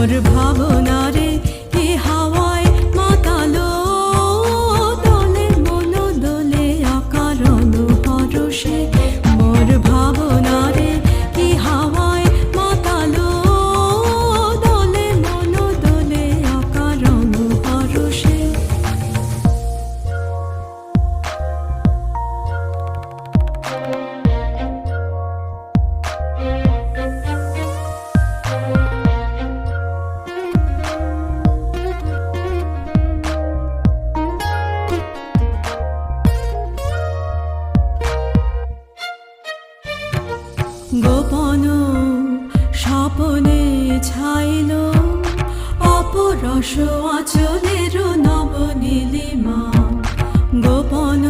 মোর ভাবনা রস আচলের নবনীলিমা। গোপন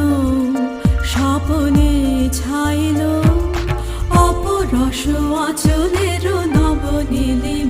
স্বপনে ছাইল। অপরস আচলের নবনীলিমা।